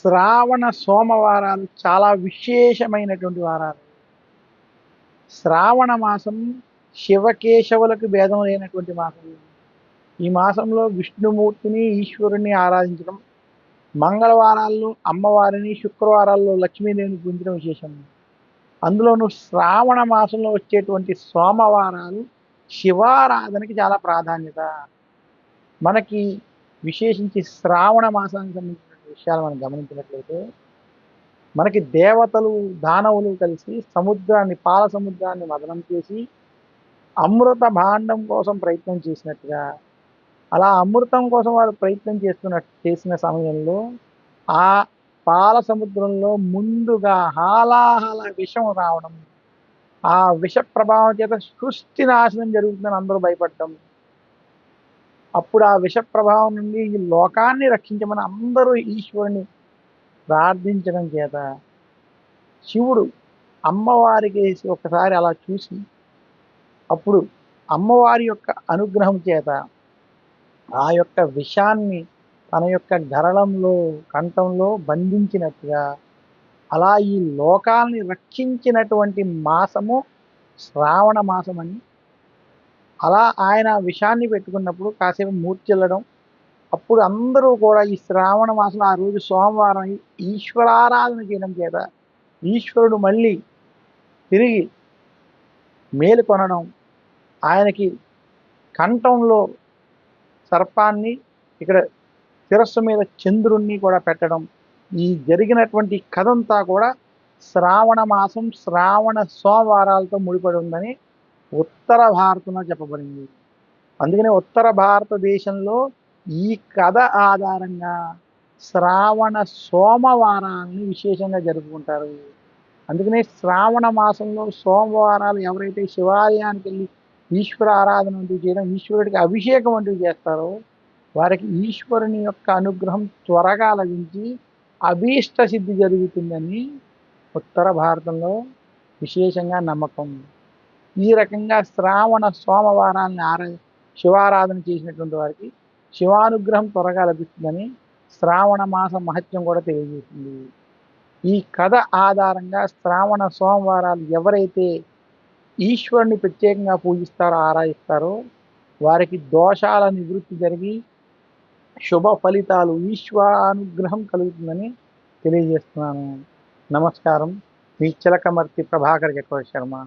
శ్రావణ సోమవారాలు చాలా విశేషమైనటువంటి వారాలు. శ్రావణ మాసం శివకేశవులకు భేదం లేనటువంటి మాసం. ఈ మాసంలో విష్ణుమూర్తిని ఈశ్వరుని ఆరాధించడం మంగళవారాల్లో అమ్మవారిని శుక్రవారాల్లో లక్ష్మీదేవిని పూజించడం విశేషం. అందులోనూ శ్రావణ మాసంలో వచ్చేటువంటి సోమవారాలు శివారాధనకి చాలా ప్రాధాన్యత. మనకి విశేషించి శ్రావణ మాసానికి సంబంధించి విషయాలు మనం గమనించినట్లయితే మనకి దేవతలు దానవులు కలిసి సముద్రాన్ని పాల సముద్రాన్ని మదనం చేసి అమృత భాండం కోసం ప్రయత్నం చేసినట్టుగా అలా అమృతం కోసం వారు ప్రయత్నం చేస్తున్న చేసిన సమయంలో ఆ పాల సముద్రంలో ముందుగా హాలాహల విషం రావడం ఆ విష ప్రభావం చేత సృష్టి నాశనం జరుగుతుందని అందరూ భయపడటం అప్పుడు ఆ విష ప్రభావం నుండి ఈ లోకాన్ని రక్షించమని అందరూ ఈశ్వరుని ప్రార్థించడం చేత శివుడు అమ్మవారికి ఒకసారి అలా చూసి అప్పుడు అమ్మవారి యొక్క అనుగ్రహం చేత ఆ యొక్క విషాన్ని తన యొక్క గరళంలో కంఠంలో బంధించినట్టుగా అలా ఈ లోకాల్ని రక్షించినటువంటి మాసము శ్రావణ మాసం అని అలా ఆయన విషాన్ని పెట్టుకున్నప్పుడు కాసేపు మూర్చెల్లడం అప్పుడు అందరూ కూడా ఈ శ్రావణ మాసం ఆ రోజు సోమవారం ఈశ్వరారాధన చేయడం చేత ఈశ్వరుడు మళ్ళీ తిరిగి మేలుకొనడం ఆయనకి కంఠంలో సర్పాన్ని ఇక్కడ శిరస్సు మీద చంద్రుణ్ణి కూడా పెట్టడం ఈ జరిగినటువంటి కథంతా కూడా శ్రావణ మాసం శ్రావణ సోమవారాలతో ముడిపడి ఉందని ఉత్తర భారతంలో చెప్పబడింది. అందుకనే ఉత్తర భారతదేశంలో ఈ కథ ఆధారంగా శ్రావణ సోమవారాన్ని విశేషంగా జరుపుకుంటారు. అందుకనే శ్రావణ మాసంలో సోమవారాలు ఎవరైతే శివాలయానికి వెళ్ళి ఈశ్వర ఆరాధన వంటివి చేయడం ఈశ్వరుడికి అభిషేకం వంటివి చేస్తారో వారికి ఈశ్వరుని యొక్క అనుగ్రహం త్వరగా లభించి అభీష్ట సిద్ధి జరుగుతుందని ఉత్తర భారతంలో విశేషంగా నమ్మకం. ఈ రకంగా శ్రావణ సోమవారాన్ని ఆరా శివారాధన చేసినటువంటి వారికి శివానుగ్రహం త్వరగా లభిస్తుందని శ్రావణ మాస మహత్యం కూడా తెలియజేస్తుంది ఈ కథ ఆధారంగా శ్రావణ సోమవారాలు ఎవరైతే ఈశ్వరుని ప్రత్యేకంగా పూజిస్తారో ఆరాధిస్తారో వారికి దోషాల నివృత్తి జరిగి శుభ ఫలితాలు ఈశ్వరానుగ్రహం కలుగుతుందని తెలియజేస్తున్నాను. నమస్కారం. మీ చిలకమర్తి ప్రభాకర్ చక్రవర్తి శర్మ.